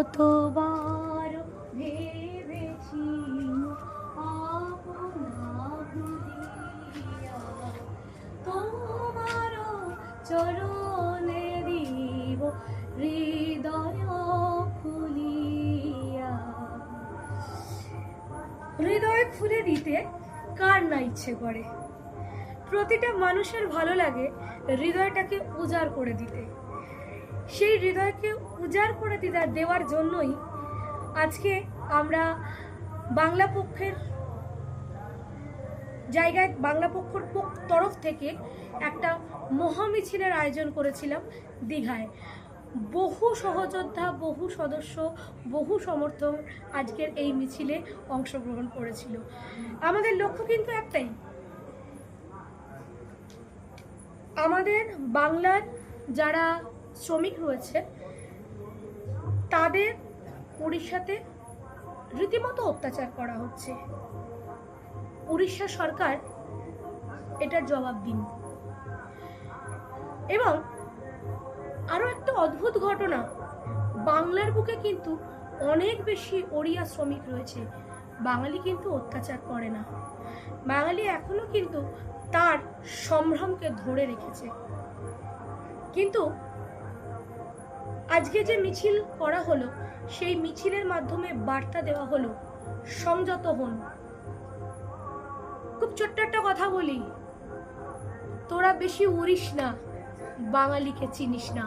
কতবার ভেবেছি তোমার চরণে দিব হৃদয় খুলিয়া হৃদয় খুলে দিতে কার না ইচ্ছে করে? প্রতিটা মানুষের ভালো লাগে হৃদয়টাকে উজাড় করে দিতে। সেই হৃদয়কে উজাড় করে দিতে দেওয়ার জন্যই আজকে আমরা বাংলা পক্ষের জায়গায় বাংলা পক্ষর পক্ষ- তরফ থেকে একটা মহামিছিলের আয়োজন করেছিলাম দীঘায়। বহু সহযোদ্ধা, বহু সদস্য, বহু সমর্থক আজকের এই মিছিলে অংশগ্রহণ করেছিল। আমাদের লক্ষ্য কিন্তু একটাই। আমাদের বাংলার যারা শ্রমিক রয়েছে, তাদের উড়িষ্যাতে রীতিমতো অত্যাচার করা হচ্ছে। উড়িষ্যা সরকার এটার জবাব দিন। এবং আরও একটা অদ্ভুত ঘটনা, বাংলার বুকে কিন্তু অনেক বেশি ওড়িয়া শ্রমিক রয়েছে, বাঙালি কিন্তু অত্যাচার করে না। বাঙালি এখনও কিন্তু তার সম্ভ্রমকে ধরে রেখেছে। কিন্তু আজকে যে মিছিল করা হলো, সেই মিছিলের মাধ্যমে বার্তা দেওয়া হলো, সংযত হন। খুব ছোট্ট একটা কথা বলি। তোরা বেশি উড়িস না, বাঙালিকে চিনিস না।